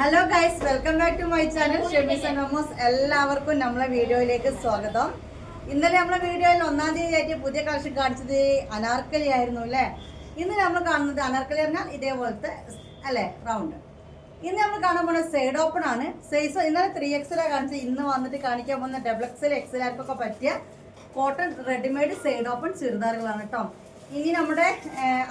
Hello guys welcome back to my channel Shemees and എല്ലാവർക്കും നമ്മളെ വീഡിയോയിലേക്ക് സ്വാഗതം. ഇന്നലെ നമ്മളെ വീഡിയോയിൽ ഒന്നാം തീയതി ആയിട്ട് പുതിയ കളക്ഷൻ കാണിച്ചത് അനാർക്കലി ആയിരുന്നു അല്ലേ? ഇന്ന് നമ്മൾ കാണുന്നത് അനാർക്കലി പറഞ്ഞാൽ ഇതേപോലത്തെ അല്ലേ റൗണ്ട് ഇന്ന് നമ്മൾ കാണാൻ പോകുന്ന സൈഡ് ഓപ്പൺ ആണ്. സൈസ് ഇന്നലെ ത്രീ എക്സലാണ് കാണിച്ചത്. ഇന്ന് വന്നിട്ട് കാണിക്കാൻ പോകുന്ന ഡബിൾ എക്സൽ എക്സലാർക്കൊക്കെ പറ്റിയ കോട്ടൺ റെഡിമെയ്ഡ് സൈഡ് ഓപ്പൺ ചുരിദാറുകളാണ് കേട്ടോ. ഇനി നമ്മുടെ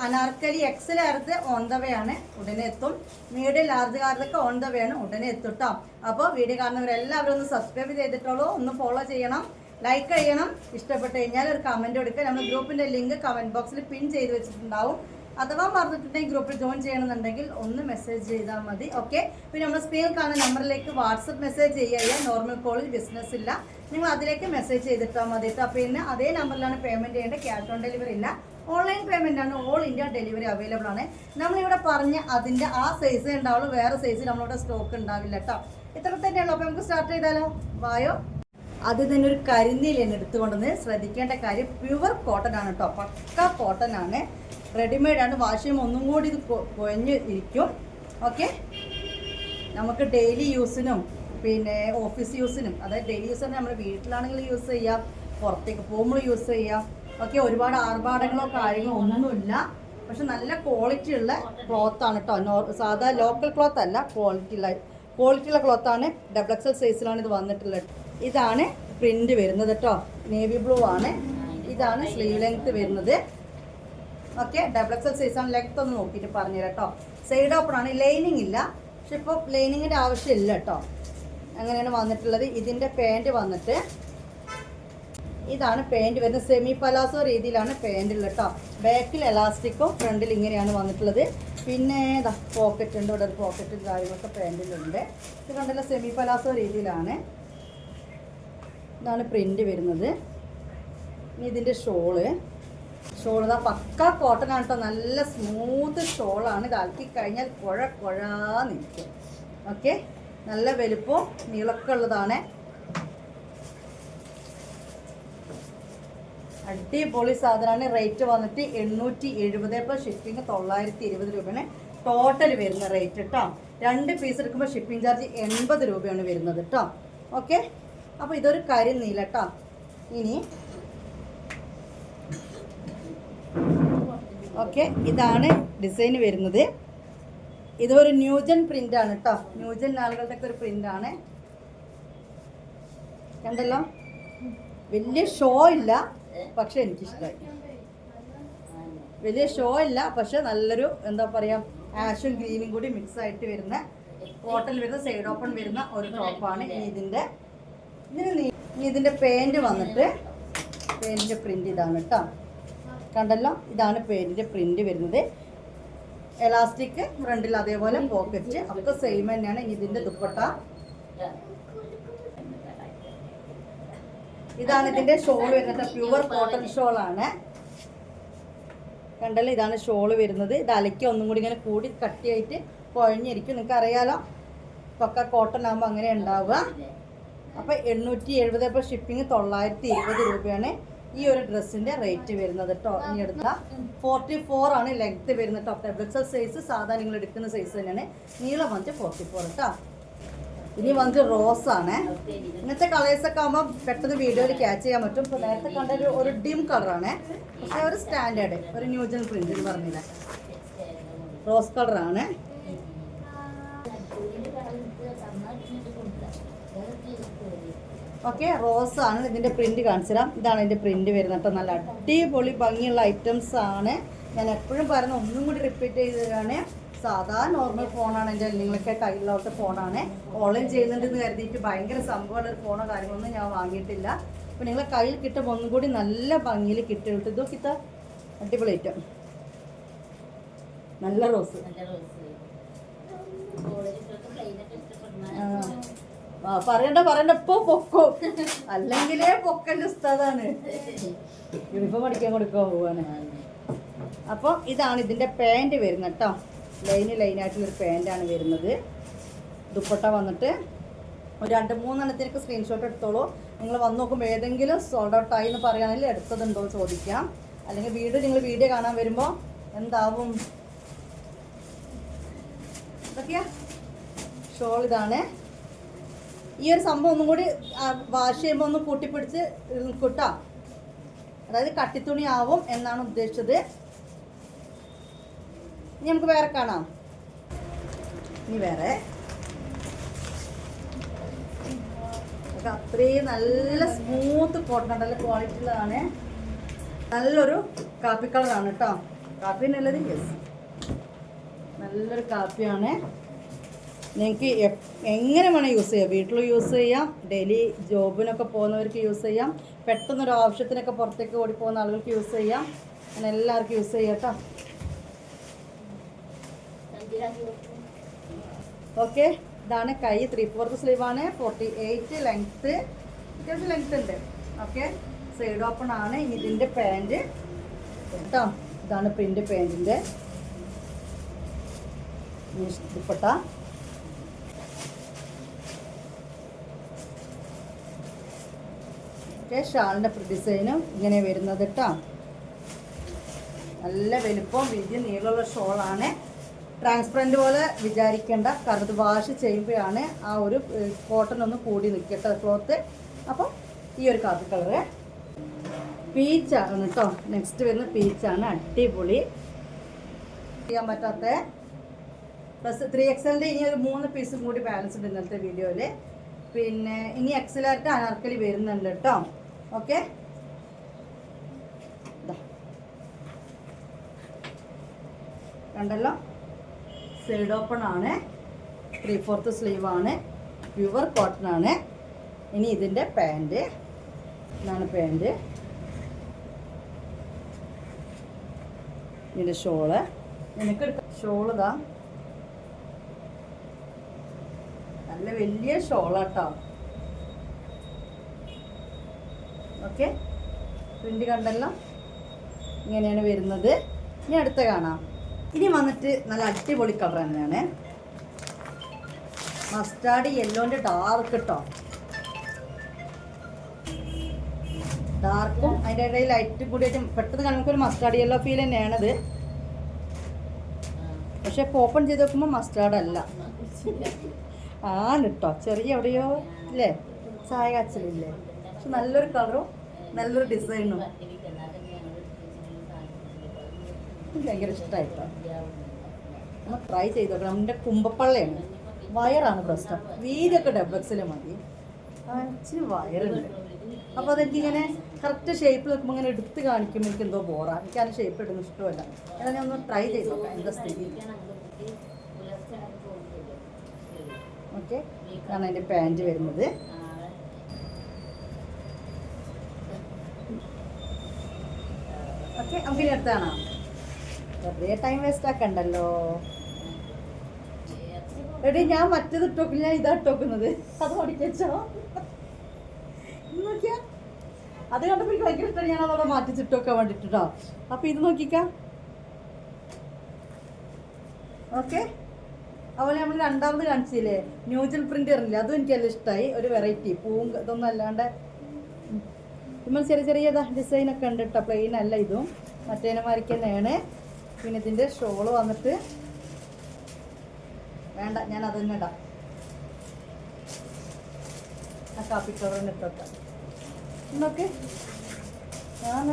അനാർക്കലി എക്സൽ ആർത്ത് ഓൺ ദ വേ ആണ് ഉടനെ എത്തും. മീഡിയം ലാർജ് കാർഡൊക്കെ ഓൺ ദ വേ ആണ് ഉടനെ എത്തും കേട്ടോ അപ്പോൾ വീഡിയോ കാണുന്നവരെല്ലാവരും ഒന്ന് സബ്സ്ക്രൈബ് ചെയ്തിട്ടുള്ളൂ ഒന്ന് ഫോളോ ചെയ്യണം ലൈക്ക് ചെയ്യണം. ഇഷ്ടപ്പെട്ട് കഴിഞ്ഞാൽ ഒരു കമന്റ് കൊടുക്കുക നമ്മുടെ ഗ്രൂപ്പിന്റെ ലിങ്ക് കമന്റ് ബോക്സിൽ പിൻ ചെയ്ത് വെച്ചിട്ടുണ്ടാവും. അഥവാ മറന്നിട്ടുണ്ടെങ്കിൽ ഗ്രൂപ്പിൽ ജോയിൻ ചെയ്യണമെന്നുണ്ടെങ്കിൽ ഒന്ന് മെസ്സേജ് ചെയ്താൽ മതി. ഓക്കെ പിന്നെ നമ്മൾ സ്ക്രീനിൽ കാണുന്ന നമ്പറിലേക്ക് വാട്സപ്പ് മെസ്സേജ് ചെയ്യുക. നോർമൽ കോളിൽ ബിസിനസ് ഇല്ല. നിങ്ങൾ അതിലേക്ക് മെസ്സേജ് ചെയ്തിട്ടാൽ മതി. കേട്ടോ പിന്നെ അതേ നമ്പറിലാണ് പേയ്മെന്റ് ചെയ്യേണ്ടത്. ക്യാഷ് ഓൺ ഡെലിവറി ഇല്ല. ഓൺലൈൻ പേയ്മെന്റ് ആണ് ഓൾ ഇന്ത്യ ഡെലിവറി അവൈലബിൾ ആണ്. നമ്മളിവിടെ പറഞ്ഞ അതിന്റെ ആ സൈസ് ഉണ്ടാവുള്ളൂ. വേറെ സൈസ് നമ്മളിവിടെ സ്റ്റോക്ക് ഉണ്ടാവില്ല കേട്ടോ ഇത്ര തന്നെയുള്ളൂ അപ്പോൾ നമുക്ക് സ്റ്റാർട്ട് ചെയ്താലോ? വായോ. അത് തന്നെ ഒരു തന്നെ എടുത്തുകൊണ്ടെന്ന് ശ്രദ്ധിക്കേണ്ട കാര്യം പ്യുവർ കോട്ടൺ ആണ് കേട്ടോ പക്ക കോട്ടൺ ആണ്. റെഡിമെയ്ഡ് ആണ്. വാഷ് ചെയ്യുമ്പോൾ ഒന്നും കൂടി ഇത് കൊ- കുഴഞ്ഞ് ഇരിക്കും. ഓക്കെ നമുക്ക് ഡെയിലി യൂസിനും പിന്നെ ഓഫീസ് യൂസിനും അതായത് ഡെയിലി യൂസ് നമ്മൾ വീട്ടിലാണെങ്കിൽ യൂസ് ചെയ്യാം. പുറത്തേക്ക് പോകുമ്പോൾ യൂസ് ചെയ്യാം. ഓക്കെ ഒരുപാട് ആർഭാടങ്ങളോ കാര്യങ്ങളോ ഒന്നുമില്ല. പക്ഷെ നല്ല ക്വാളിറ്റി ഉള്ള ക്ലോത്ത് ആണ് കേട്ടോ സാധാ ലോക്കൽ ക്ലോത്ത് അല്ല ക്വാളിറ്റി ഉള്ള ക്വാളിറ്റി ഉള്ള ക്ലോത്ത് ആണ്. ഡബിൾ എക്സൽ സൈസിലാണ് ഇത് വന്നിട്ടുള്ളത്. ഇതാണ് പ്രിന്റ് വരുന്നത് കേട്ടോ നേവി ബ്ലൂ ആണ്. ഇതാണ് സ്ലീവ് ലെങ്ത് വരുന്നത്. ഓക്കെ ഡബിൾ എക്സൽ സൈസാണ് ലെങ്ത് ഒന്ന് നോക്കിയിട്ട് പറഞ്ഞുതരാം കേട്ടോ സൈഡ് ഓപ്പൺ ആണ്. ലൈനിങ് ഇല്ല. പക്ഷെ ഇപ്പോൾ ലൈനിങ്ങിന്റെ ആവശ്യമില്ല കേട്ടോ അങ്ങനെയാണ് വന്നിട്ടുള്ളത്. ഇതിന്റെ പാന്റ് വന്നിട്ട് ഇതാണ് പാന്റ് വരുന്നത്. സെമി പലാസോ രീതിയിലാണ് പാന്റ് ഉള്ളത് കേട്ടോ ബാക്കിൽ എലാസ്റ്റിക്കും ഫ്രണ്ടിൽ ഇങ്ങനെയാണ് വന്നിട്ടുള്ളത്. പിന്നെ പോക്കറ്റ് ഉണ്ട്. ഇവിടെ ഒരു പോക്കറ്റും കാര്യങ്ങളൊക്കെ പാന്റിലുണ്ട് ഇത് കണ്ടല്ലോ സെമി പലാസോ രീതിയിലാണ്. ഇതാണ് പ്രിന്റ് വരുന്നത്. ഇനി ഇതിന്റെ ഷോൾ ഷോൾ ഇതാ പക്ക കോട്ടൺ ആണ് കേട്ടോ നല്ല സ്മൂത്ത് ഷോളാണ് ഇത് അലക്കി കഴിഞ്ഞാൽ കുഴ നിൽക്കും. ഓക്കെ നല്ല വലുപ്പവും നീളമൊക്കെ ഉള്ളതാണ്. അടിപൊളി സാധനമാണ് റേറ്റ് വന്നിട്ട് എണ്ണൂറ്റി എഴുപത് പ്ലസ് ഷിപ്പിംഗ് തൊള്ളായിരത്തി ഇരുപത് രൂപയാണ്. ടോട്ടൽ വരുന്ന റേറ്റ് കേട്ടോ രണ്ട് പീസ് എടുക്കുമ്പോൾ ഷിപ്പിംഗ് ചാർജ് എൺപത് രൂപയാണ് വരുന്നത് കേട്ടോ ഓക്കെ അപ്പോൾ ഇതൊരു കരി നീല കേട്ടോ ഇനി ഓക്കെ ഇതാണ് ഡിസൈൻ വരുന്നത്. ഇതൊരു ന്യൂജൻ ആണ് കേട്ടോ ന്യൂജൻ ആളുകളുടെ ഒക്കെ ഒരു പ്രിന്റ് ആണ്. കണ്ടല്ലോ? വലിയ ഷോ ഇല്ല. പക്ഷെ എനിക്കിഷ്ടമായി വലിയ ഷോ ഇല്ല പക്ഷെ നല്ലൊരു എന്താ പറയുക ആഷും ഗ്രീനും കൂടി മിക്സ് ആയിട്ട് വരുന്ന കോട്ടൺ വരുന്ന സൈഡ് ഓപ്പൺ വരുന്ന ഒരു ടോപ്പാണ് ഇതിന്റെ ഇതിന് ഇതിന്റെ പാന്റ് വന്നിട്ട് പാന്റിന്റെ പ്രിന്റ് ഇതാണ് കേട്ടോ. കണ്ടല്ലോ? ഇതാണ് പേരിന്റെ പ്രിന്റ് വരുന്നത്. എലാസ്റ്റിക് ഫ്രണ്ടിൽ അതേപോലെ പോക്കറ്റ് ഒക്കെ സെയിം തന്നെയാണ് ഇതിന്റെ ദുപ്പട്ട. ഇതാണ് ഇതിന്റെ ഷോൾ വരുന്നത്. പ്യുവർ കോട്ടൺ ഷോൾ ആണ്. കണ്ടല്ലോ? ഇതാണ് ഷോൾ വരുന്നത്. ഇത് അലക്കി ഒന്നും കൂടി ഇങ്ങനെ കൂടി കട്ടിയായിട്ട് കുഴഞ്ഞിരിക്കും നിങ്ങൾക്ക് അറിയാലോ പക്ക കോട്ടൺ ആകുമ്പോൾ അങ്ങനെ ഉണ്ടാവുക. അപ്പോൾ എണ്ണൂറ്റി എഴുപത് ഇപ്പോൾ ഷിപ്പിംഗ് തൊള്ളായിരത്തി ഇരുപത് രൂപയാണ് ഈ ഒരു ഡ്രസ്സിന്റെ റേറ്റ് വരുന്നത് കേട്ടോ ഇനി എടുത്ത ഫോർട്ടി ഫോർ ആണ് ലെങ്ത് വരുന്നത് കേട്ടോ ഡബിൾ സൈസ് സാധാരണ നിങ്ങൾ എടുക്കുന്ന സൈസ് തന്നെയാണ്. നീളം വന്നിട്ട് ഫോർട്ടി ഫോർ കേട്ടോ ഇനി വന്നിട്ട് റോസ് ആണ് ഇങ്ങനത്തെ കളേഴ്സ് ഒക്കെ ആകുമ്പോൾ പെട്ടെന്ന് വീഡിയോയിൽ ക്യാച്ച് ചെയ്യാൻ പറ്റും. ഇപ്പോൾ നേരത്തെ കണ്ട ഒരു ഒരു ഡിം കളറാണ് പക്ഷേ ഒരു സ്റ്റാൻഡേർഡ് ഒരു ന്യൂജൻ പ്രിന്റ് എന്ന് പറഞ്ഞില്ല. റോസ് കളറാണ് ഓക്കെ റോസ് ആണ് ഇതിന്റെ പ്രിന്റ് കാണിച്ചു തരാം ഇതാണ് ഇതിന്റെ പ്രിന്റ് വരുന്നത് കേട്ടോ. നല്ല അടിപൊളി ഭംഗിയുള്ള ഐറ്റംസ് ആണ്. ഞാൻ എപ്പോഴും പറയുന്ന ഒന്നും കൂടി റിപ്പീറ്റ് ചെയ്തതാണ് സാധാ നോർമൽ ഫോണാണ് എന്റെ നിങ്ങളൊക്കെ കയ്യിലുള്ള ഫോണാണ് ഓൺലൈൻ ചെയ്യുന്നുണ്ടെന്ന് കരുതിയിട്ട് ഭയങ്കര സംഭവമുള്ള ഒരു ഫോണോ കാര്യങ്ങളൊന്നും ഞാൻ വാങ്ങിയിട്ടില്ല. അപ്പോൾ നിങ്ങളെ കയ്യിൽ കിട്ടുമ്പോൾ ഒന്നും കൂടി നല്ല ഭംഗിയിൽ കിട്ടും ഇത് കിത്ത അടിപൊളി ഐറ്റം നല്ല റോസ്. ആ. പറയണ്ട പറയണ്ട. ഇപ്പൊ പൊക്കോ. അല്ലെങ്കിലേ പൊക്കന്റെ ഉസ്താദാണ്. യൂണിഫോം അടിക്കാൻ കൊടുക്കാൻ പോവാണ്. അപ്പോൾ ഇതാണ് ഇതിന്റെ പാന്റ് വരുന്നത് കേട്ടോ. ലൈന് ലൈനായിട്ടുള്ളൊരു പാന്റാണ് വരുന്നത്. ദുപ്പട്ട വന്നിട്ട് ഒരു രണ്ട് മൂന്നെണ്ണത്തിനൊക്കെ സ്ക്രീൻഷോട്ട് എടുത്തോളൂ. നിങ്ങൾ വന്ന് നോക്കുമ്പോൾ ഏതെങ്കിലും സോൾഡ് ഔട്ട് ആയി എന്ന് പറയുകയാണെങ്കിൽ എടുത്തതുണ്ടോ എന്ന് ചോദിക്കാം. അല്ലെങ്കിൽ വീഡിയോ നിങ്ങൾ വീഡിയോ കാണാൻ വരുമ്പോൾ എന്താവും? ഇതൊക്കെയാ. ഷോൾ ഇതാണ്. ഈ ഒരു സംഭവം ഒന്നും കൂടി വാഷ് ചെയ്യുമ്പോൾ ഒന്ന് കൂട്ടിപ്പിടിച്ച് കിട്ടാം. അതായത് കട്ടിത്തുണി ആവും എന്നാണ് ഉദ്ദേശിച്ചത്. ഇനി നമുക്ക് വേറെ കാണാം. ഇനി വേറെ. അത്രയും നല്ല സ്മൂത്ത് കോട്ടൺ നല്ല ക്വാളിറ്റി ഉള്ളതാണ്. നല്ലൊരു കാപ്പി കളറാണ് കേട്ടോ. കാപ്പി എന്നുള്ളത് യെസ് നല്ലൊരു കാപ്പിയാണ്. നിങ്ങൾക്ക് എങ്ങനെ വേണം യൂസ് ചെയ്യാം. വീട്ടിൽ യൂസ് ചെയ്യാം. ഡെയിലി ജോബിനൊക്കെ പോകുന്നവർക്ക് യൂസ് ചെയ്യാം. പെട്ടെന്നൊരു ആവശ്യത്തിനൊക്കെ പുറത്തേക്ക് ഓടി പോകുന്ന ആളുകൾക്ക് യൂസ് ചെയ്യാം. അങ്ങനെ എല്ലാവർക്കും യൂസ് ചെയ്യാം കേട്ടോ. ഓക്കെ ഇതാണ് കൈ. ത്രീ ഫോർത്ത് സ്ലീവാണ് ഫോർട്ടി എയ്റ്റ് ലെങ്ത്ത് അത്യാവശ്യം ലെങ്ത് ഉണ്ട്. ഓക്കെ സൈഡ് ഓപ്പൺ ആണ്. ഇതിന്റെ പാന്റ് കേട്ടോ ഇതാണ് പ്രിന്റ് പാന്റിന്റെ ദുപ്പട്ട. ഓക്കെ ഷാളിന്റെ ഡിസൈനും ഇങ്ങനെ വരുന്നത് കേട്ടോ നല്ല വലുപ്പം വീതി നീളമുള്ള ഷോളാണ് ട്രാൻസ്പെറന്റ് പോലെ വിചാരിക്കേണ്ട കാരണം അത് വാഷ് ചെയ്യുമ്പോഴാണ് ആ ഒരു കോട്ടൺ ഒന്ന് കൂടി നിൽക്കട്ടെ ക്ലോത്ത് അപ്പോൾ ഈ ഒരു കാപ്പി കളറ് പീച്ചാണ് കേട്ടോ നെക്സ്റ്റ് വരുന്ന പീച്ചാണ് അടിപൊളി. ചെയ്യാൻ പറ്റാത്ത. പ്ലസ് ത്രീ എക്സലിന്റെ ഇനി ഒരു മൂന്ന് പീസും കൂടി ബാലൻസ് ഉണ്ട് ഇന്നത്തെ വീഡിയോയിൽ പിന്നെ ഇനി എക്സലായിട്ട് അനാർക്കലി വരുന്നുണ്ട് കേട്ടോ ഓക്കെ കണ്ടല്ലോ? സൈഡ് ഓപ്പൺ ആണ്. ത്രീ ഫോർത്ത് സ്ലീവ് ആണ്. പ്യുവർ കോട്ടൺ ആണ്. ഇനി ഇതിന്റെ പാന്റ് ഇതാണ് പാന്റ് ഇതിന്റെ ഷോൾ നിനക്ക് ഷോൾ ഇതാ. നല്ല വലിയ ഷോളാട്ടോ ഓക്കെ പ്രിന്റ് കണ്ടല്ലോ? ഇങ്ങനെയാണ് വരുന്നത്. ഇനി അടുത്ത കാണാം. ഇനി വന്നിട്ട് നല്ല അടിപൊളി കളർ തന്നെയാണ്. മസ്റ്റാർഡ് യെല്ലോന്റെ ഡാർക്ക് കേട്ടോ ഡാർക്കും അതിന്റെ ഇടയിൽ ലൈറ്റ് കൂടി ആയിട്ട് പെട്ടെന്ന് കാണുമ്പോൾ ഒരു മസ്റ്റാർഡ് യെല്ലോ ഫീൽ തന്നെയാണത്. പക്ഷെ ഓപ്പൺ ചെയ്ത് നോക്കുമ്പോൾ മസ്റ്റാർഡ് അല്ല. ആണ് കേട്ടോ ചെറിയ എവിടെയോ ഇല്ലേ? ചായ കാച്ചലില്ലേ? പക്ഷെ നല്ലൊരു കളറും നല്ലൊരു ഡിസൈനും എനിക്ക് ഭയങ്കര ഇഷ്ടമായിട്ടോ നമ്മൾ ട്രൈ ചെയ്ത് നോക്കണം. നമ്മുടെ കുമ്പപ്പള്ളയാണ്. വയറാണ് പ്രശ്നം. വീതൊക്കെ ഡബക്സിൽ മതി. ഇച്ചിരി വയറുണ്ട്. അപ്പോൾ അതെനിക്കിങ്ങനെ കറക്റ്റ് ഷേപ്പ് നിൽക്കുമ്പോൾ ഇങ്ങനെ എടുത്ത് കാണിക്കുമ്പോൾ എനിക്ക് എന്തോ ബോറാണ് എനിക്ക് ആ ഷേപ്പ് ഇടുന്ന ഇഷ്ടമല്ല. എന്നാൽ ഞാൻ ഒന്ന് ട്രൈ ചെയ്ത് നോക്കാം. എന്താ സ്ഥിതി? ഓക്കെ ഇതാണ് അതിന്റെ പാന്റ് വരുന്നത്. ഓക്കെ നമുക്ക് അടുത്താണോ വെറുതെ ടൈം വേസ്റ്റ് ആക്കണ്ടല്ലോ. എടി ഞാൻ മറ്റേത് ഇട്ടോക്കില്ല ഞാൻ ഇതാ ഇട്ടോക്കുന്നത് അത് ഓടിക്കോ നോക്കിയാ. അത് കണ്ടപ്പോൾ എനിക്ക് ഭയങ്കര ഞാൻ അതവിടെ മാറ്റിച്ചിട്ടൊക്കെ വേണ്ടിട്ടോ അപ്പൊ ഇത് നോക്കിക്കാം. ഓക്കെ. അതുപോലെ നമ്മൾ രണ്ടാമത് കാണിച്ചില്ലേ? ന്യൂജൽ പ്രിന്റ് ഇറങ്ങില്ല അതും എനിക്ക് നല്ല ഇഷ്ടമായി ഒരു വെറൈറ്റി പൂവും ഇതൊന്നും അല്ലാണ്ട്. നമ്മൾ ചെറിയ ചെറിയ ഡിസൈൻ ഒക്കെ ഉണ്ട് കേട്ടോ പ്ലെയിൻ അല്ല ഇതും. മറ്റേനെ തന്നെയാണ്. പിന്നെ ഇതിന്റെ ഷോൾ വന്നിട്ട് വേണ്ട ഞാൻ അത് തന്നെ ഇടാം. ആ കാപ്പി കളറിന് ഇട്ടോട്ടെ എന്നൊക്കെ ഞാൻ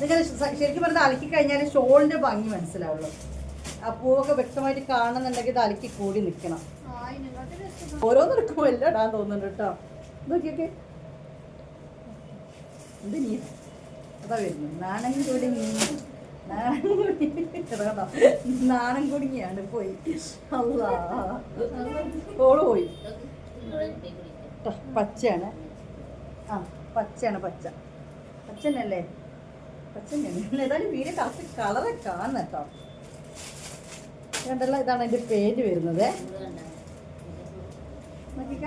നിങ്ങൾ ശരിക്കും പറഞ്ഞാൽ അലക്കി കഴിഞ്ഞാൽ ഷോളിന്റെ ഭംഗി മനസ്സിലാവുള്ളൂ. ആ പൂവൊക്കെ വ്യക്തമായിട്ട് കാണുന്നുണ്ടെങ്കിൽ ഇത് അലക്കി കൂടി നിൽക്കണം. ഓരോന്നെടുക്കുമ്പോൾ എല്ലാം ഇടാൻ തോന്നുന്നുണ്ട് കേട്ടോ. നോക്കിയൊക്കെ. എന്ത് നീ അതാ വരുന്നു. നാണം കുടുങ്ങി നാണം കേട്ടോ നാണം കുടുങ്ങിയാണ്. പോയി. അല്ല പോയി. പച്ചയാണ്. ആ പച്ചയാണ് പച്ച. പച്ചനല്ലേ പച്ചനല്ലേ ഏതായാലും വീട് കറക്റ്റ് കളറെ കാണുന്ന കേട്ടോ. ഇതാണ് എന്റെ പേര് വരുന്നത്. നോക്കിക്ക.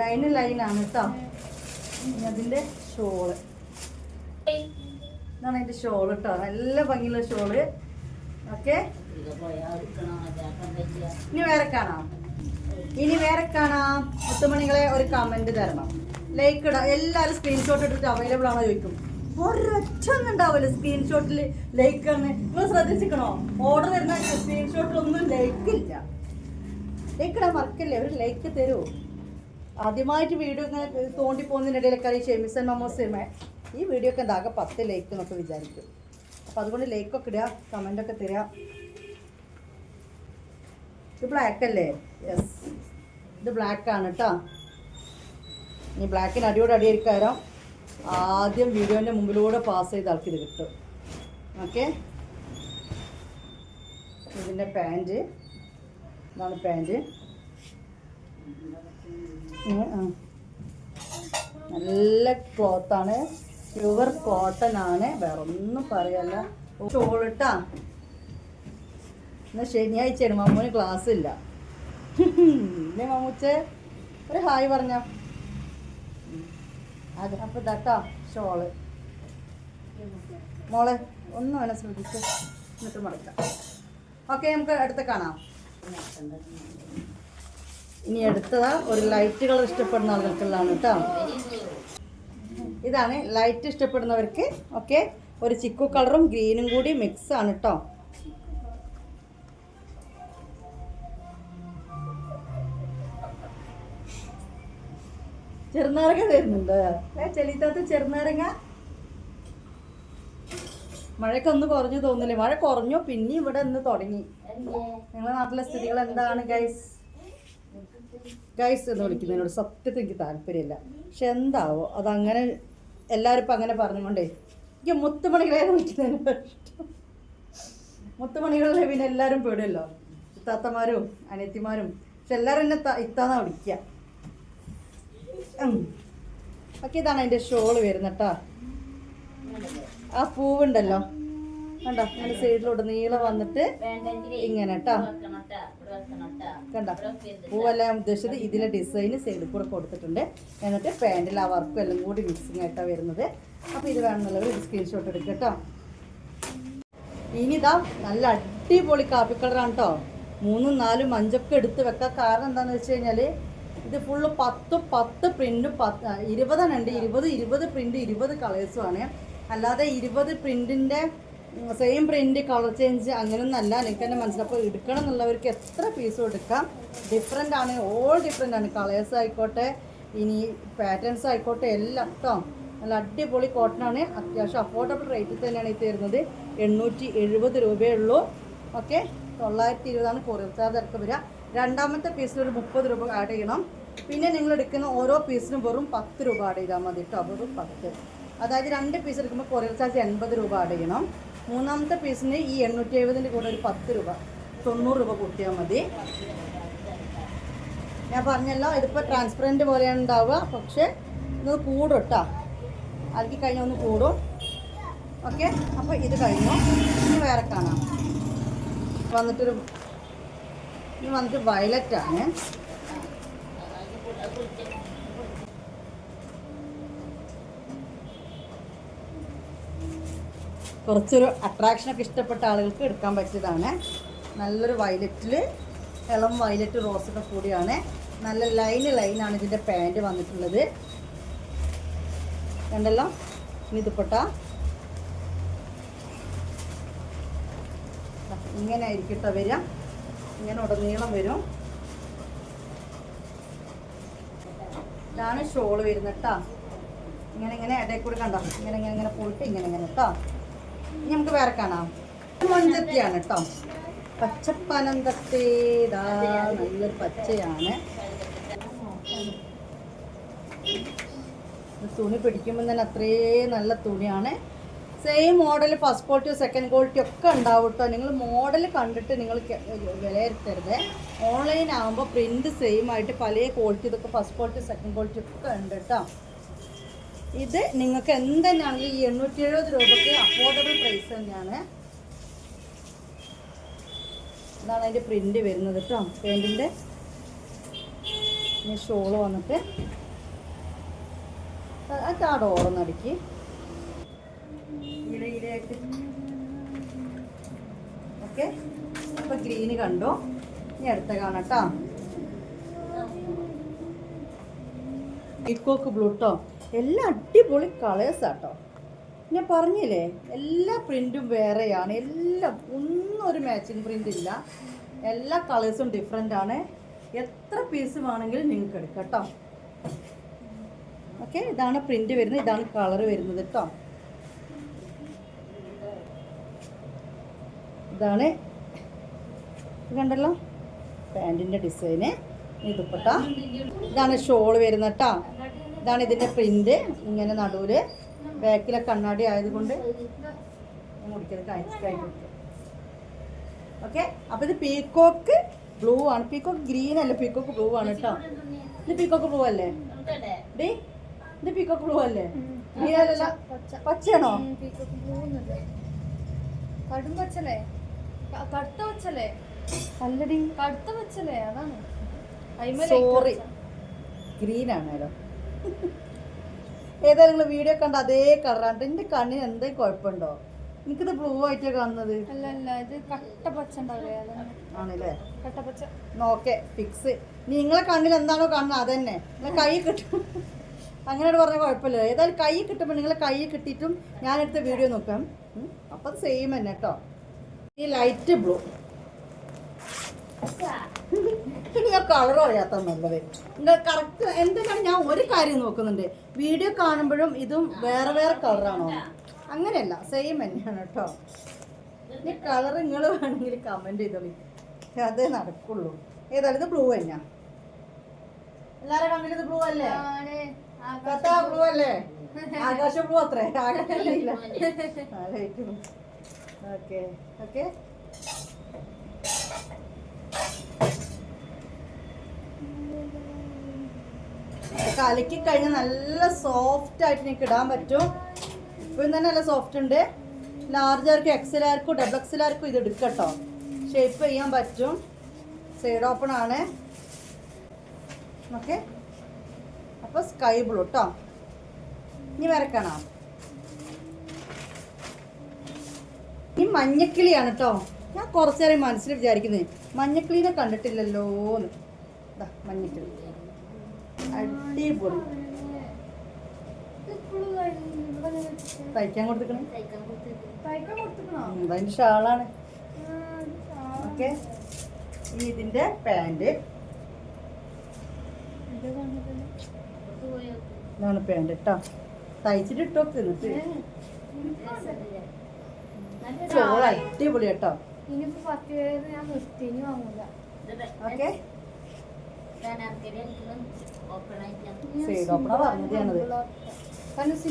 ലൈന് ലൈനാണ് കേട്ടോ. അതിന്റെ ഷോൾ. ഇതാണ് അതിന്റെ ഷോൾ കേട്ടോ നല്ല ഭംഗിയുള്ള ഷോൾ ഓക്കെ ഇനി വേറെ കാണാം. ഇനി വേറെ കാണാം. മുത്തുമണികളെ ഒരു കമന്റ് തരണം. ലൈക്ക് ഇടാം. എല്ലാവരും സ്ക്രീൻഷോട്ട് എടുത്തിട്ട് അവൈലബിൾ ആണോ ചോദിക്കും. ഒരൊറ്റ ഉണ്ടാവില്ല സ്ക്രീൻഷോട്ടിൽ ലൈക്ക് ആണ്. നിങ്ങൾ ശ്രദ്ധിച്ചിക്കണോ ഓർഡർ തരുന്ന സ്ക്രീൻഷോട്ടിലൊന്നും ലൈക്ക് ഇല്ല. ലൈക്ക് ഇടാൻ മറക്കല്ലേ? ഒരു ലൈക്ക് തരൂ. ആദ്യമായിട്ട് വീഡിയോ ഇങ്ങനെ തോണ്ടി പോകുന്നതിനിടയിലൊക്കെ ഈ ഷെമിസൺ മൊമോസിമേ ഈ വീഡിയോ ഒക്കെ എന്താകെ പത്ത് ലൈക്ക് എന്നൊക്കെ വിചാരിക്കും. അപ്പോൾ അതുകൊണ്ട് ലൈക്കൊക്കെ ഇടുക കമന്റൊക്കെ തരിക. ഇത് ബ്ലാക്ക് അല്ലേ? യെസ് ഇത് ബ്ലാക്ക് ആണ് കേട്ടോ ഇനി ബ്ലാക്കിന് അടിയോട് അടിയായിരിക്കാരോ ആദ്യം വീഡിയോന്റെ മുമ്പിലൂടെ പാസ് ചെയ്ത ആൾക്ക് ഇത് കിട്ടും. ഓക്കെ ഇതിന്റെ പാന്റ് ഇതാണ് പാന്റ് നല്ല ക്ലോത്താണ് പ്യുവർ കോട്ടൺ ആണ്. വേറെ ഒന്നും പറയല്ല ചോളിട്ടാ എന്നാൽ ശനിയാഴ്ചയാണ്. മമ്മൂന് ക്ലാസ് ഇല്ല. ഇല്ലേ മമ്മൂച്ചേ? ഒരു ഹായ് പറഞ്ഞ. അത് അപ്പൊ ഇതാട്ടോ ഷോൾ. മോളെ ഒന്നും വേണം ശ്രദ്ധിച്ച് എന്നിട്ട് മറക്കാം. ഓക്കെ നമുക്ക് അടുത്ത കാണാം. ഇനി അടുത്തതാ ഒരു ലൈറ്റ് കളർ ഇഷ്ടപ്പെടുന്ന ആളുകൾക്കുള്ളതാണ് കേട്ടോ ഇതാണ് ലൈറ്റ് ഇഷ്ടപ്പെടുന്നവർക്ക് ഓക്കെ ഒരു ചിക്കു കളറും ഗ്രീനും കൂടി മിക്സ് ആണ് കേട്ടോ ചെറുനാരങ്ങ തരുന്നുണ്ട്. ഏ ചെളിത്താത്ത ചെറുനാരങ്ങ. മഴയൊക്കെ ഒന്ന് കുറഞ്ഞു തോന്നില്ലേ മഴ കുറഞ്ഞു പിന്നെ ഇവിടെ ഇന്ന് തുടങ്ങി. നിങ്ങളുടെ നാട്ടിലെ സ്ഥിതികൾ എന്താണ് ഗൈസ് ഗൈസ് എന്ന് വിളിക്കുന്നതിനോട് സത്യത്തിൽ എനിക്ക് താല്പര്യമില്ല. പക്ഷെ എന്താവോ അതങ്ങനെ എല്ലാവരും ഇപ്പം അങ്ങനെ പറഞ്ഞുകൊണ്ടേ എനിക്ക് മുത്തുമണികളെ വിളിക്കുന്നതിന് ഇഷ്ടം. മുത്തുമണികളിലെ പിന്നെ എല്ലാവരും പെടുമല്ലോ താത്തമാരും അനിയത്തിമാരും പക്ഷെ എല്ലാവരും എന്നെ ഇത്താന്നാ വിളിക്കുക. ഓക്കെ ഇതാണ് അതിന്റെ ഷോൾ വരുന്നട്ടാ ആ പൂവുണ്ടല്ലോ. കണ്ടോ? അങ്ങനെ സൈഡിലോട്ട് നീളം വന്നിട്ട് ഇങ്ങനെ കേട്ടോ കണ്ടോ? പൂവല്ല ഞാൻ ഉദ്ദേശിച്ചത് ഇതിലെ ഡിസൈൻ സൈഡിൽ കൂടെ കൊടുത്തിട്ടുണ്ട്. എന്നിട്ട് പാന്റിൽ ആ വർക്കും എല്ലാം കൂടി മിക്സിങ് ആയിട്ടാണ് വരുന്നത്. അപ്പോൾ ഇത് വേണമെന്നുള്ളവർ സ്ക്രീൻഷോട്ട് എടുക്കുക കേട്ടോ ഇനിതാ നല്ല അടിപൊളി കാപ്പി കളറാണ് കേട്ടോ മൂന്നും നാലും അഞ്ചൊക്കെ എടുത്ത് വെക്കാൻ കാരണം എന്താണെന്ന് വെച്ച് കഴിഞ്ഞാൽ ഇത് ഫുള്ള് പത്ത് പത്ത് പ്രിന്റും പത്ത് ഇരുപതെണ്ണം ഉണ്ട് ഇരുപത് ഇരുപത് പ്രിന്റ് ഇരുപത് കളേഴ്സും ആണ്. അല്ലാതെ ഇരുപത് പ്രിന്റിന്റെ സെയിം പ്രിന്റ് കളർ ചേഞ്ച് അങ്ങനെയൊന്നും അല്ല. എനിക്ക് തന്നെ മനസ്സിലപ്പോൾ അപ്പോൾ എടുക്കണം എന്നുള്ളവർക്ക് എത്ര പീസും എടുക്കാം? ഡിഫറെന്റ് ആണ്. ഓൾ ഡിഫറെന്റ് ആണ്. കളേഴ്സ് ആയിക്കോട്ടെ ഇനി പാറ്റേൺസ് ആയിക്കോട്ടെ എല്ലാം കേട്ടോ നല്ല അടിപൊളി കോട്ടൺ ആണ്. അത്യാവശ്യം അഫോർഡബിൾ റേറ്റിൽ തന്നെയാണ് ഈ തരുന്നത്. എണ്ണൂറ്റി എഴുപത് രൂപയേ ഉള്ളൂ. ഓക്കെ തൊള്ളായിരത്തി ഇരുപതാണ് കൊറിയർ ചാർജ് ഒക്കെ വരിക. രണ്ടാമത്തെ പീസിൽ ഒരു മുപ്പത് രൂപ ആഡ് ചെയ്യണം. പിന്നെ നിങ്ങൾ എടുക്കുന്ന ഓരോ പീസിനും വെറും പത്ത് രൂപ ആഡ് ചെയ്താൽ മതി കേട്ടോ വെറും പത്ത്. അതായത് രണ്ട് പീസ് എടുക്കുമ്പോൾ കൊറിയർ ചാർജ് എൺപത് രൂപ ആഡ് ചെയ്യണം. മൂന്നാമത്തെ പീസിന് ഈ എണ്ണൂറ്റി എഴുപതിന്റെ കൂടെ ഒരു പത്ത് രൂപ തൊണ്ണൂറ് രൂപ കൂട്ടിയാൽ മതി. ഞാൻ പറഞ്ഞല്ലോ ഇതിപ്പോൾ ട്രാൻസ്പെറന്റ് പോലെയാണ് ഉണ്ടാവുക പക്ഷേ ഇത് കൂടും കേട്ടോ അതിൽ കഴിഞ്ഞാൽ ഒന്ന് കൂടും. ഓക്കെ അപ്പോൾ ഇത് കഴിഞ്ഞു. ഇനി വേറെ കാണാം. വന്നിട്ടൊരു ഇനി വന്നിട്ട് വയലറ്റ് കുറച്ചൊരു അട്രാക്ഷനൊക്കെ ഇഷ്ടപ്പെട്ട ആളുകൾക്ക് എടുക്കാൻ പറ്റിയതാണ്. നല്ലൊരു വയലറ്റിൽ ഇളം വയലറ്റ് റോസൊക്കെ കൂടിയാണ്. നല്ല ലൈൻ ലൈനാണ് ഇതിന്റെ പാന്റ് വന്നിട്ടുള്ളത്. കണ്ടല്ലോ? ഇനി ദുപ്പട്ട ഇങ്ങനെ ആയിരിക്കട്ടെ വരാം ഇങ്ങനെ ഉടനീളം വരും. ഇതാണ് ഷോൾ വരുന്നത് കേട്ടോ ഇങ്ങനെ ഇങ്ങനെ ഇടയിൽ കൂടി കണ്ടോ? ഇങ്ങനെ ഇങ്ങനെ ഇങ്ങനെ പോയിട്ട് ഇങ്ങനെ ഇങ്ങനെ കേട്ടോ നമുക്ക് വേറെ കാണാം. മഞ്ചത്തിയാണ് കേട്ടോ. പച്ചപ്പനന്തത്തേതാ നല്ലൊരു പച്ചയാണ്. തുണി പിടിക്കുമ്പോൾ തന്നെ അത്രേ നല്ല തുണിയാണ്. Same model first quality second quality ഒക്കെ ഉണ്ടാവും കേട്ടോ. നിങ്ങൾ മോഡൽ കണ്ടിട്ട് നിങ്ങൾ വിലയിരുത്തരുത്. ഓൺലൈൻ ആകുമ്പോൾ പ്രിന്റ് സെയിം ആയിട്ട് പല ക്വാളിറ്റി ഇതൊക്കെ ഫസ്റ്റ് ക്വാളിറ്റി സെക്കൻഡ് ക്വാളിറ്റി ഒക്കെ ഉണ്ട് കേട്ടോ. ഇത് നിങ്ങൾക്ക് എന്തെന്നാണെങ്കിൽ ഈ എണ്ണൂറ്റി എഴുപത് രൂപയ്ക്ക് അഫോർഡബിൾ പ്രൈസ് തന്നെയാണ്. ഇതാണ് അതിന്റെ പ്രിന്റ് വരുന്നത് കേട്ടോ. പാന്റിന്റെ ഷോൾ വന്നിട്ട്. ആ കാട് ഓർന്നടിക്ക് ഇട ഇടയായിട്ട്. ഓക്കെ. അപ്പോൾ ഗ്രീന് കണ്ടോ? ഇനി അടുത്ത കാണാം കേട്ടോ. ഇക്കോക്ക് ബ്ലൂ കേട്ടോ എല്ലാം അടിപൊളി കളേഴ്സാട്ടോ ഞാൻ പറഞ്ഞില്ലേ എല്ലാ പ്രിന്റും വേറെയാണ്. എല്ലാം ഒന്നും ഒരു മാച്ചിങ് പ്രിന്റ് ഇല്ല. എല്ലാ കളേഴ്സും ഡിഫറെന്റ് ആണ്. എത്ര പീസ് വേണമെങ്കിലും നിങ്ങൾക്ക് എടുക്കാം കേട്ടോ ഓക്കെ ഇതാണ് പ്രിന്റ് വരുന്നത്. ഇതാണ് കളർ വരുന്നത് കേട്ടോ ഇതാണ് കണ്ടല്ലോ? പാന്റിന്റെ ഡിസൈന് ദുപ്പട്ട ഇതാണ് ഷോൾ വരുന്നത് കേട്ടോ ഇതാണ് ഇതിന്റെ പ്രിന്റ് ഇങ്ങനെ നടുവിൽ ബാക്കിലെ കണ്ണാടി ആയതുകൊണ്ട് മുടിക്കത് ഓക്കെ അപ്പോൾ ഇത് പീക്കോക്ക് ബ്ലൂ ആണ്. പീക്കോക്ക് ഗ്രീൻ അല്ല. പീക്കോക്ക് ബ്ലൂ ആണ് കേട്ടോ. ഇത് പീക്കോക്ക് ബ്ലൂ അല്ലേ? ഡേ ഇത് പീക്കോക്ക് ബ്ലൂ അല്ലേ? ഗ്രീൻ അല്ലല്ല. പച്ചയാണോ? കടും പച്ചലേ ക- കടുത്ത പച്ചലേ അല്ലടി. കടുത്ത പച്ചലേ അതാണ്. സോറി ഗ്രീൻ ആണല്ലോ ഏതായാലും നിങ്ങൾ വീഡിയോ കണ്ട അതേ കളറാണ് എന്റെ കണ്ണിന് എന്തെങ്കിലും കുഴപ്പമുണ്ടോ? എനിക്കിത് ബ്ലൂ ആയിട്ടാ കാണുന്നത്. ആണല്ലേ? നോക്കെ ഫിക്സ് നിങ്ങളെ കണ്ണിൽ എന്താണോ കാണുന്നത് അതന്നെ. നിങ്ങളെ കൈ കിട്ടും. അങ്ങനെ പറഞ്ഞ കുഴപ്പമില്ല. ഏതായാലും കൈ കിട്ടുമ്പോൾ നിങ്ങളെ കൈ കിട്ടിയിട്ടും ഞാനെടുത്ത വീഡിയോ നോക്കാം. അപ്പം സെയിം തന്നെ കേട്ടോ ഈ ലൈറ്റ് ബ്ലൂ ഞാൻ കളർ അറിയാത്ത നല്ലത്. നിങ്ങൾ കറക്റ്റ് എന്താണ് ഞാൻ ഒരു കാര്യം നോക്കുന്നുണ്ട്? വീഡിയോ കാണുമ്പോഴും ഇതും വേറെ വേറെ കളറാണോ അങ്ങനെയല്ല സെയിം തന്നെയാണ് കേട്ടോ. ഇനി കളർ നിങ്ങൾ വേണമെങ്കിൽ കമന്റ് ചെയ്തോളി അതേ നടക്കുള്ളൂ. ഏതായാലും ഇത് ബ്ലൂ തന്നെയാ. എല്ലാവരും ഇത് ബ്ലൂ അല്ലേ? കത്ത ബ്ലൂ അല്ലേ? ആകാശ ബ്ലൂ അത്രേ. ആകാശമില്ല ഓക്കെ ഓക്കെ കലക്കി കഴിഞ്ഞ നല്ല സോഫ്റ്റ് ആയിട്ട് എനിക്ക് ഇടാൻ പറ്റും. ഇപ്പം തന്നെ നല്ല സോഫ്റ്റ് ഉണ്ട്. ലാർജാർക്കും എക്സലാർക്കും ഡബിൾ എക്സലാർക്കും ഇത് എടുക്കട്ടോ. ഷേപ്പ് ചെയ്യാൻ പറ്റും. സൈഡ് ഓപ്പൺ ആണ്. ഓക്കെ അപ്പോൾ സ്കൈ ബ്ലൂ കേട്ടോ ഇനി വരക്കണം? ഈ മഞ്ഞക്കിളിയാണ് കേട്ടോ ഞാൻ കുറച്ചേരം മനസ്സിൽ വിചാരിക്കുന്നത് മഞ്ഞക്കിളീനെ കണ്ടിട്ടില്ലല്ലോ എന്ന് ദാ, മഞ്ഞക്കിളി. അടിപൊളി. തയ്ക്കാൻ കൊടുത്തിക്കണേ അതിന്റെ ഷാളാണ്. ഓക്കെ. ഇതിന്റെ പാന്റ് ഇതാണ് പാന്റ് കേട്ടോ തയ്ച്ചിട്ട് ഇട്ടോ തിന്നിട്ട് ചോള അടിപൊളി കേട്ടോ ഇനിയിപ്പോ പത്ത് പേര് ഞാൻ നിർത്തി ഇനി വാങ്ങൂല. ഓക്കെ?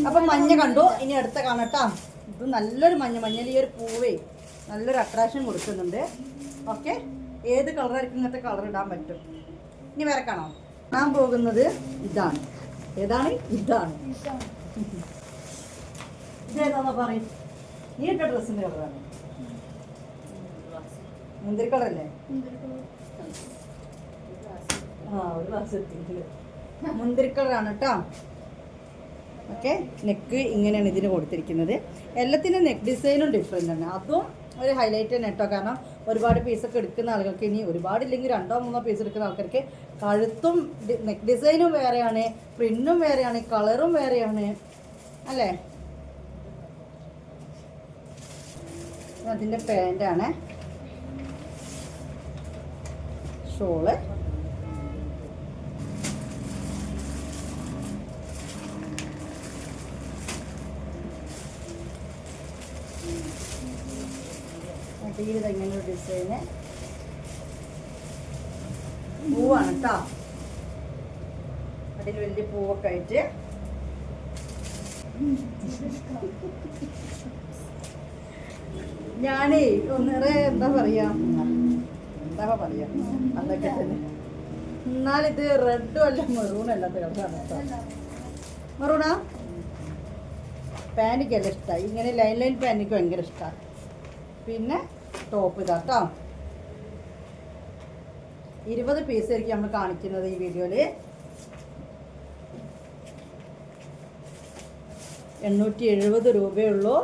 അപ്പൊ മഞ്ഞ കണ്ടു? ഇനി അടുത്ത കാണട്ടാ ഇത് നല്ലൊരു മഞ്ഞ മഞ്ഞയിൽ ഈ ഒരു പൂവേ. നല്ലൊരു അട്രാക്ഷൻ കൊടുക്കുന്നുണ്ട്. ഓക്കെ? ഏത് കളറായിരിക്കും ഇങ്ങനത്തെ കളർ ഇടാൻ പറ്റും? ഇനി വേറെ കാണാം. ഞാൻ പോകുന്നത് ഇതാണ്. ഏതാണ്? ഇതാണ്. ഇതാണ്. ഇതേതാ പറയും ഈ ഇട്ട ഡ്രസ്സിന്റെ കളറാണ് മുന്തിരി കളറല്ലേ? ആ ഒരു ഗ്ലാസ് ആണ് മുന്തിരി കളറാണ് കേട്ടോ ഓക്കെ നെക്ക് ഇങ്ങനെയാണ് ഇതിന് കൊടുത്തിരിക്കുന്നത്. എല്ലാത്തിനും നെക്ക് ഡിസൈനും ഡിഫറെന്റ് ആണ്. അതും ഒരു ഹൈലൈറ്റ് തന്നെ കേട്ടോ കാരണം ഒരുപാട് പീസൊക്കെ എടുക്കുന്ന ആളുകൾക്ക് ഇനി ഒരുപാട് ഇല്ലെങ്കിൽ രണ്ടോ മൂന്നോ പീസ് എടുക്കുന്ന ആൾക്കാർക്ക് കഴുത്തും നെക്ക് ഡിസൈനും വേറെയാണ് പ്രിന്റും വേറെയാണ് കളറും വേറെയാണ്. അല്ലേ? അതിന്റെ പാന്റാണ് ഷോൾ അടിയിൽ ഇതെങ്ങനെ ഒരു ഡിസൈന്. പൂവാണ് കേട്ടോ അതിൽ വലിയ പൂവൊക്കെ ആയിട്ട്. ഞാനേ ഒന്നേറെ എന്താ പറയാ? എന്താ പറയാ? അതൊക്കെ തന്നെ. എന്നാലിത് റെഡും അല്ല മെറൂൺ അല്ലാത്ത കളറാണ് കേട്ടോ. മെറൂണാ പാനിക്ക് എല്ലാം ഇഷ്ടമായി ഇങ്ങനെ ലൈൻ ലൈൻ പാനിക്ക് ഭയങ്കര ഇഷ്ടമാണ് പിന്നെ ടോപ്പ് ഇതാ കേട്ടോ ഇരുപത് പീസ് ആയിരിക്കും നമ്മൾ കാണിക്കുന്നത് ഈ വീഡിയോയിൽ എണ്ണൂറ്റി എഴുപത് രൂപയുള്ളൂ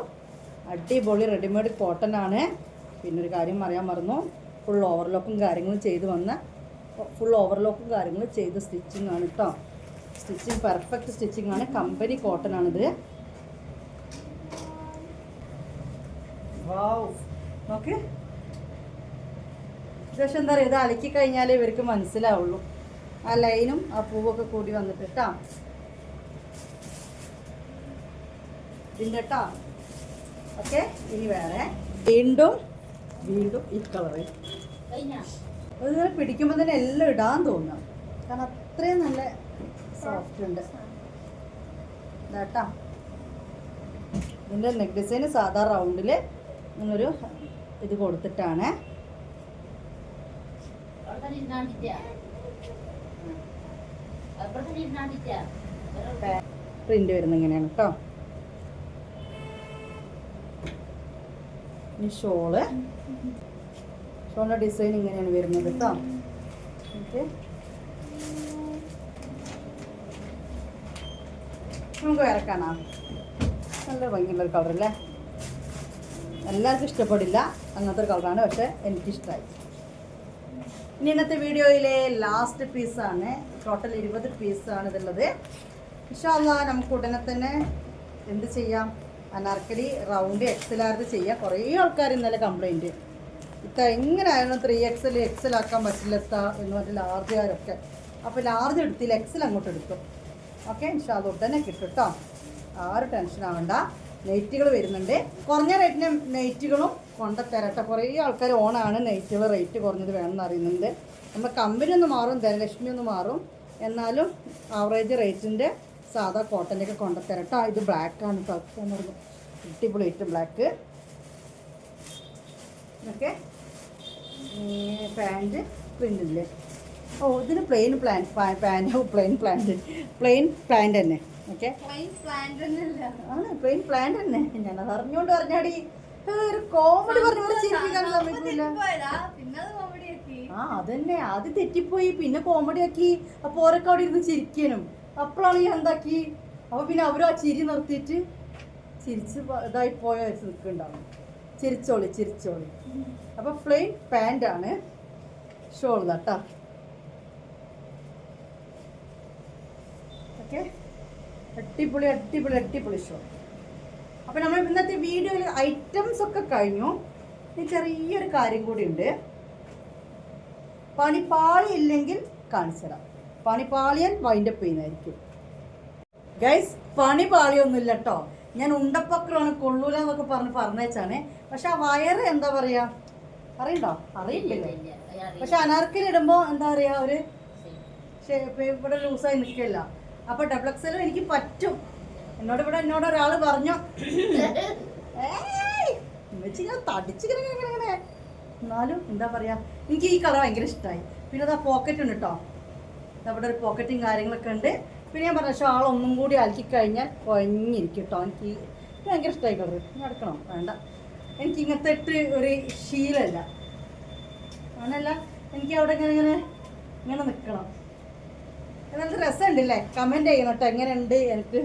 അടിപൊളി റെഡിമെയ്ഡ് കോട്ടൺ ആണ്. പിന്നെ ഒരു കാര്യം പറയാൻ മറന്നു. ഫുൾ ഓവർലോക്കും കാര്യങ്ങളും ചെയ്ത് വന്ന ഫുൾ ഓവർലോക്കും കാര്യങ്ങളും ചെയ്ത സ്റ്റിച്ചിങ് ആണ് കേട്ടോ സ്റ്റിച്ചിങ് പെർഫെക്റ്റ് സ്റ്റിച്ചിങ് ആണ്. കമ്പനി കോട്ടൺ ആണിത്. നോക്ക്. പക്ഷെ എന്താ പറയുക ഇത് അലക്കി കഴിഞ്ഞാലേ ഇവർക്ക് മനസ്സിലാവുള്ളൂ. ആ ലൈനും ആ പൂവൊക്കെ കൂടി വന്നിട്ട് കേട്ടാ ഇതിന്റെ കേട്ടാ ഓക്കെ ഇനി വേറെ. വീണ്ടും വീണ്ടും ഈ കളറ് അതിങ്ങനെ പിടിക്കുമ്പോൾ തന്നെ എല്ലാം ഇടാൻ തോന്നാം. കാരണം അത്രയും നല്ല സോഫ്റ്റ് ഉണ്ട്. ഇതാട്ടാ ഇതിന്റെ നെക്ക് ഡിസൈന് സാധാ റൗണ്ടിൽ ഇങ്ങനൊരു ഇത് കൊടുത്തിട്ടാണ്. പ്രിന്റ് വരുന്ന ഇങ്ങനെയാണ് കേട്ടോ ഇനി ഷോൾ ഷോളിന്റെ ഡിസൈൻ ഇങ്ങനെയാണ് വരുന്നത് കേട്ടോ ഓക്കെ നമുക്ക് വേറെ കാണാം. നല്ല ഭംഗിയുള്ളൊരു കളറല്ലേ എല്ലാവർക്കും ഇഷ്ടപ്പെടില്ല. അങ്ങനത്തെ ഒരു കളറാണ് പക്ഷെ എനിക്കിഷ്ടമായി ഇനി ഇന്നത്തെ വീഡിയോയിലെ ലാസ്റ്റ് പീസാണ് ടോട്ടൽ ഇരുപത് പീസാണ് ഇതുള്ളത്. ഇൻഷാല്ല നമുക്ക് ഉടനെ തന്നെ എന്ത് ചെയ്യാം? അനാർക്കലി റൗണ്ട് എക്സലാർത് ചെയ്യുക കുറേ ആൾക്കാർ ഇന്നലെ കംപ്ലൈന്റ് ഇത്ത എങ്ങനെയായിരുന്നു ത്രീ എക്സൽ എക്സൽ ആക്കാൻ പറ്റില്ല എന്ന് പറഞ്ഞ ലാർജുകാരൊക്കെ അപ്പോൾ ലാർജ് എടുത്തില്ല എക്സൽ അങ്ങോട്ട് എടുക്കും. ഓക്കെ ഇൻഷാല്ല ഉടനെ കിട്ടും കേട്ടോ. ആരും ടെൻഷൻ ആവണ്ട. നെയ്റ്റുകൾ വരുന്നുണ്ട്. കുറഞ്ഞ റേറ്റിന് നെയ്റ്റുകളും കൊണ്ടുത്തരട്ടെ കുറേ ആൾക്കാർ ഓണാണ് നെയ്റ്റുകൾ റേറ്റ് കുറഞ്ഞത് വേണമെന്ന് അറിയുന്നുണ്ട്. നമ്മുടെ കമ്പനി ഒന്ന് മാറും ധനലക്ഷ്മി ഒന്ന് മാറും. എന്നാലും ആവറേജ് റേറ്റിന്റെ സാധാ കോട്ടന്റെ ഒക്കെ കൊണ്ടുത്തരട്ടോ ഇത് ബ്ലാക്കാണ് എന്ന് പറഞ്ഞു അടിപൊളി ബ്ലാക്ക് ഓക്കെ പാന്റ് പ്രിന്റില്ലേ ഓ ഇതിന് plain plan pant plain plant plain plant തന്നെ. ഓക്കെ ആണ് പ്ലെയിൻ പ്ലാന്റ് തന്നെ. ഞാനത് അറിഞ്ഞുകൊണ്ട് പറഞ്ഞാടി. ഒരു കോമഡി പറഞ്ഞു ചിരിപ്പിക്കാൻ സമ്മതിക്കില്ല ആ അതന്നെ. അത് തെറ്റിപ്പോയി. പിന്നെ കോമഡി ആക്കി. അപ്പൊ ഓരൊക്കെ അവിടെ ഇരുന്ന് ചിരിക്കാനും. അപ്പോഴാണ് ഞാൻ എന്താക്കി? അപ്പൊ പിന്നെ അവരും ആ ചിരി നിർത്തിയിട്ട് ചിരിച്ച് ഇതായി പോയ നിൽക്കുന്നുണ്ടാവും ചിരിച്ചോളി ചിരിച്ചോളി. അപ്പൊ പ്ലെയിൻ ആണ്. ഷോൾ കേട്ടോ. ഓക്കെ അടിപൊളി അടിപൊളി അടിപൊളി ഷോൾ അപ്പോൾ നമ്മൾ ഇന്നത്തെ വീഡിയോയിൽ ഐറ്റംസ് ഒക്കെ കഴിഞ്ഞു. ഇനി ചെറിയൊരു കാര്യം കൂടി ഉണ്ട്. പണിപ്പാളി ഇല്ലെങ്കിൽ കാണിച്ചുതരാം പണിപ്പാളിയാൻ വൈൻഡപ്പ് ചെയ്യുന്നതായിരിക്കും. ഗൈസ് പണി പാളിയൊന്നുമില്ല കേട്ടോ ഞാൻ ഉണ്ടപ്പക്രമാണ് കൊള്ളൂല എന്നൊക്കെ പറഞ്ഞ് പറഞ്ഞേച്ചാണ് പക്ഷെ ആ വയറ് എന്താ പറയാ? അറിയണ്ടോ? അറിയില്ലേ. പക്ഷെ അനാർക്കിൽ ഇടുമ്പോൾ എന്താ പറയാ ഒരു ഷേപ്പ് ഇവിടെ ലൂസായി നിൽക്കില്ല. അപ്പൊ ഡബ്ലക്സലും എനിക്ക് പറ്റും. എന്നോട് ഇവിടെ എന്നോട് ഒരാൾ പറഞ്ഞു? തടിച്ചിങ്ങനെ. എന്നാലും എന്താ പറയാ എനിക്ക് ഈ കളർ ഭയങ്കര ഇഷ്ടമായി പിന്നെ അതാ പോക്കറ്റ് ഉണ്ട് കേട്ടോ അവിടെ ഒരു പോക്കറ്റും കാര്യങ്ങളൊക്കെ ഉണ്ട്. പിന്നെ ഞാൻ പറഞ്ഞ ഷാൾ ഒന്നും കൂടി അലക്കി കഴിഞ്ഞാൽ കുഴഞ്ഞിരിക്കും കേട്ടോ എനിക്ക് ഭയങ്കര ഇഷ്ടമായി കളർ ഞാൻ വേണ്ട. എനിക്ക് ഇങ്ങനത്തെ ഇട്ട് ഒരു ശീലമല്ല അങ്ങനല്ല. എനിക്ക് അവിടെ ഇങ്ങനെ ഇങ്ങനെ ഇങ്ങനെ നിൽക്കണം നല്ല രസമുണ്ടല്ലേ? കമന്റ് ചെയ്യണം കേട്ടോ എങ്ങനെയുണ്ട്? എനിക്ക്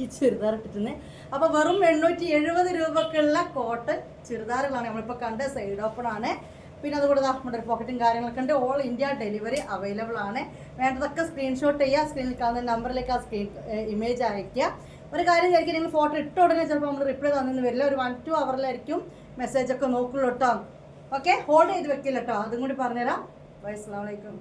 ഈ ചുരിദാർ ഇട്ടിരുന്നത് അപ്പോൾ വെറും എണ്ണൂറ്റി എഴുപത് രൂപക്കുള്ള കോട്ടൺ ചുരിദാറുകളാണ് നമ്മളിപ്പോൾ കണ്ട സൈഡ് ഓപ്പൺ ആണ്. പിന്നെ അതുകൂടെ നമ്മുടെ പോക്കറ്റും കാര്യങ്ങളൊക്കെ ഉണ്ട്. ഓൾ ഇന്ത്യ ഡെലിവറി അവൈലബിൾ ആണ്. വേണ്ടതൊക്കെ സ്ക്രീൻഷോട്ട് ചെയ്യുക. സ്ക്രീനിൽ കാണുന്ന നമ്പറിലേക്ക് ആ സ്ക്രീൻ ഇമേജ് അയയ്ക്കുക. ഒരു കാര്യം കഴിക്കുക നിങ്ങൾ ഫോട്ടോ ഇട്ട ഉടനെ ചിലപ്പോൾ നമ്മൾ റിപ്ലൈ തന്നെന്ന് വരില്ല. ഒരു വൺ ടു അവറിലായിരിക്കും മെസ്സേജ് ഒക്കെ നോക്കുള്ളൂ കേട്ടോ ഓക്കെ ഹോൾഡ് ചെയ്ത് വെക്കില്ല കേട്ടോ അതും കൂടി പറഞ്ഞുതരാം. വലൈക്കും